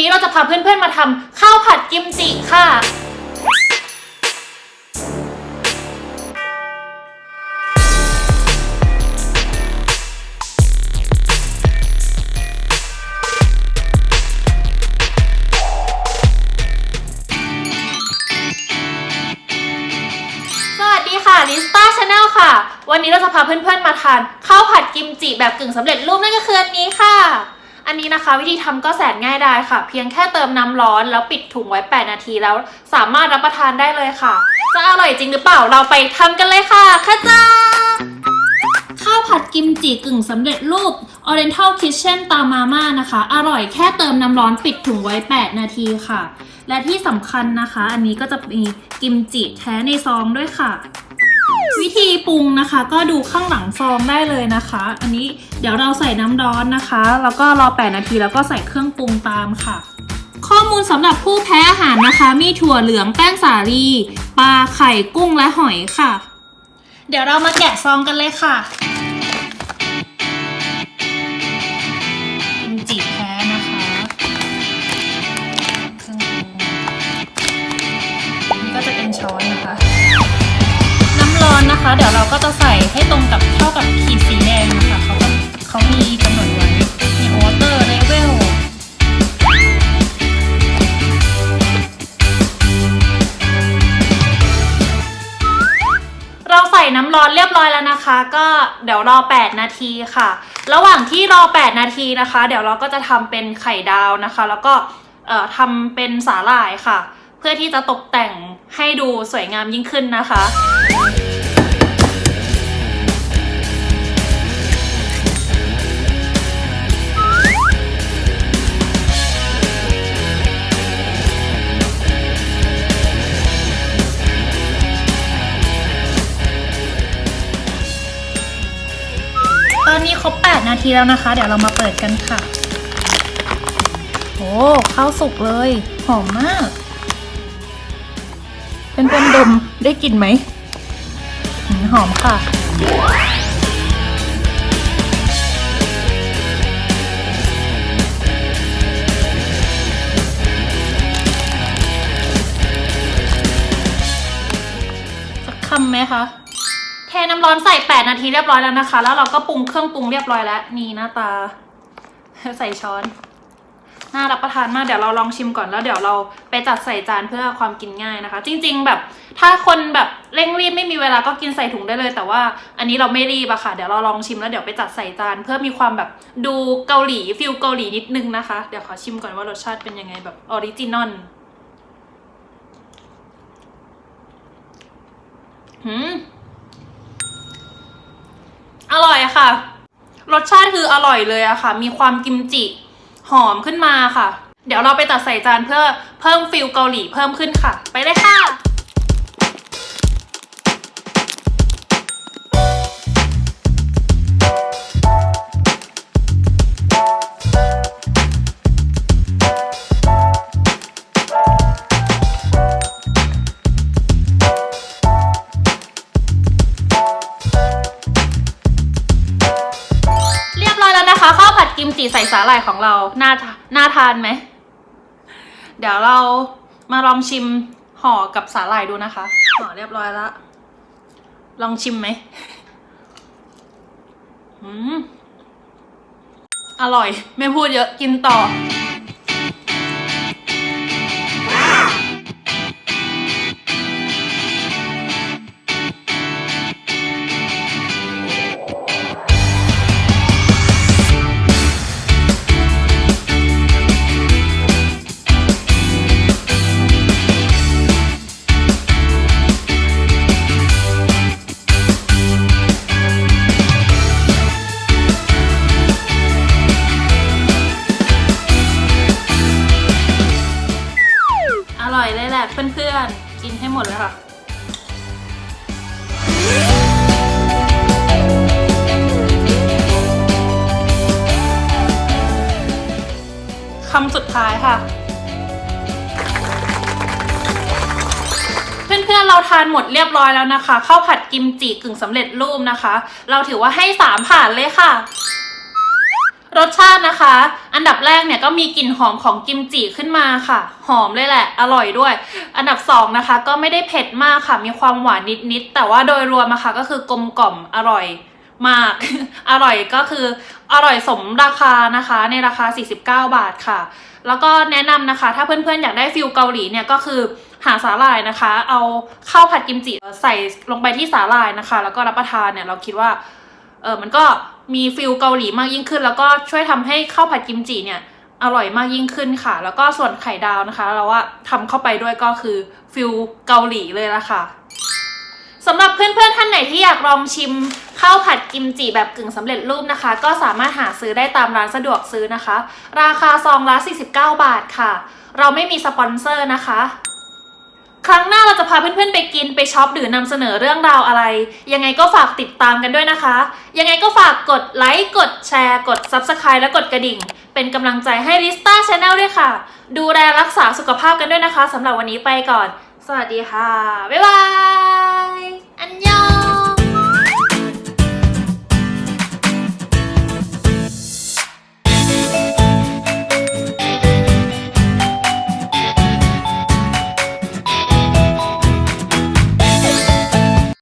นี้เราจะพาเพื่อนๆมาทำข้าวผัดกิมจิค่ะ สวัสดีค่ะลิสตาชาแนลค่ะ วันนี้เราจะพาเพื่อนๆมาทานข้าวผัดกิมจิแบบกึ่งสำเร็จรูปนั่นก็คืออันนี้ค่ะ อันนี้นะคะวิธีทำก็แสนง่ายดายค่ะ เพียงแค่เติมน้ำร้อนแล้วปิดถุงไว้ 8 นาทีแล้ว สามารถรับประทานได้เลยค่ะ จะอร่อยจริงหรือเปล่าเราไปทำกันเลยค่ะข้าจ้าข้าวผัดกิมจิกึ่งสำเร็จรูป Oriental Kitchen ตามมาม่านะคะ อร่อยแค่เติมน้ำร้อนปิดถุงไว้ 8 นาทีค่ะ และที่สำคัญนะคะ อันนี้ก็จะมีกิมจิแท้ในซองด้วยค่ะ วิธีปรุงนะคะ ก็ดูข้างหลังซองได้เลยนะคะ อันนี้เดี๋ยวเราใส่น้ำร้อนนะคะ แล้วก็รอ 8 นาทีแล้วก็ใส่เครื่องปรุงตามค่ะ ข้อมูลสำหรับผู้แพ้อาหารนะคะ มีถั่วเหลืองแป้งสาลีปลาไข่กุ้งและหอยค่ะ เดี๋ยวเรามาแกะซองกันเลยค่ะ เราก็จะใส่ให้ตรงกับเท่ากับขีดสีแดงนะคะเขาก็เขามีกำหนดไว้มี water level เราใส่น้ำร้อนเรียบร้อยแล้วนะคะ ก็เดี๋ยวรอ 8 นาทีค่ะ ระหว่างที่รอ 8 นาทีนะคะ เดี๋ยวเราก็จะทำเป็นไข่ดาวนะคะ แล้วก็ทำเป็นสาหร่ายค่ะ เพื่อที่จะตกแต่งให้ดูสวยงามยิ่งขึ้นนะคะ ครบ 8 นาทีแล้วนะคะ เดี๋ยวเรามาเปิดกันค่ะ โอ้ข้าวสุกเลย หอมมาก เป็นเพื่อนๆดมได้กลิ่นไหม หอมค่ะสักคำไหมคะ เทน้ำร้อนใส่ 8 นาทีเรียบร้อยแล้วนะคะ แล้วเราก็ปรุงเครื่องปรุงเรียบร้อยแล้วนี่หน้าตา ใส่ช้อนน่ารับประทานมากเดี๋ยวเราลองชิมก่อนแล้วเดี๋ยวเราไปจัดใส่จานเพื่อความกินง่ายนะคะ จริง ๆ แบบถ้าคนแบบเร่งรีบไม่มีเวลาก็กินใส่ถุงได้เลย แต่ว่าอันนี้เราไม่รีบอะค่ะเดี๋ยวเราลองชิมแล้วเดี๋ยวไปจัดใส่จานเพื่อมีความแบบดูเกาหลีฟิลเกาหลีนิดนึงนะคะ เดี๋ยวขอชิมก่อนว่ารสชาติเป็นยังไงแบบออริจินอลหืม อร่อยค่ะ รสชาติคืออร่อยเลยอะค่ะ มีความกิมจิหอมขึ้นมาค่ะ เดี๋ยวเราไปตัดใส่จานเพื่อเพิ่มฟิลเกาหลีเพิ่มขึ้นค่ะ ไปเลยค่ะ จิใส่สาหร่ายของเราน่าทาน่าทานไหม เดี๋ยวเรามาลองชิมห่อกับสาหร่ายดูนะคะห่อเรียบร้อยแล้วลองชิมไหมอืมอร่อย ไม่พูดเยอะกินต่ออ คำสุดท้ายค่ะ เพื่อนๆเราทานหมดเรียบร้อยแล้วนะคะข้าวผัดกิมจิกึ่งสำเร็จรูปนะคะ เราถือว่าให้สามผ่านเลยค่ะรสชาตินะคะ อันดับแรกเนี่ยก็มีกลิ่นหอมของกิมจิขึ้นมาค่ะ หอมเลยแหละ อร่อยด้วย อันดับสองนะคะ ก็ไม่ได้เผ็ดมากค่ะ มีความหวานนิดๆแต่ว่าโดยรวมอะค่ะก็คือกลมกล่อมอร่อยมาก อร่อยก็คือ อร่อยสมราคานะคะ ในราคา 49 บาทค่ะ แล้วก็แนะนำนะคะ ถ้าเพื่อนๆ อยากได้ฟิลเกาหลีเนี่ยก็คือหาสาหร่ายนะคะ เอาข้าวผัดกิมจิใส่ลงไปที่สาหร่ายนะคะ แล้วก็รับประทานเนี่ยเราคิดว่าเออมันก็มีฟิลเกาหลีมากยิ่งขึ้น แล้วก็ช่วยทำให้ข้าวผัดกิมจิเนี่ยอร่อยมากยิ่งขึ้นค่ะ แล้วก็ส่วนไข่ดาวนะคะ เราว่าทำเข้าไปด้วยก็คือฟิลเกาหลีเลยละค่ะสำหรับเพื่อนๆท่านไหนที่อยากลองชิม ข้าวผัดกิมจิแบบกึ่งสำเร็จรูปนะคะ ก็สามารถหาซื้อได้ตามร้านสะดวกซื้อนะคะ ราคาซองละ49 บาทค่ะ เราไม่มีสปอนเซอร์นะคะครั้งหน้าเราจะพาเพื่อนๆไปกินไปช็อปหรือนำเสนอเรื่องราวอะไร ยังไงก็ฝากติดตามกันด้วยนะคะ ยังไงก็ฝากกดไลค์กดแชร์ กด Subscribe และกดกระดิ่ง เป็นกำลังใจให้ลิสต้าชาแนลด้วยค่ะ ดูแลรักษาสุขภาพกันด้วยนะคะสำหรับวันนี้ไปก่อน สวัสดีค่ะ บ๊ายบาย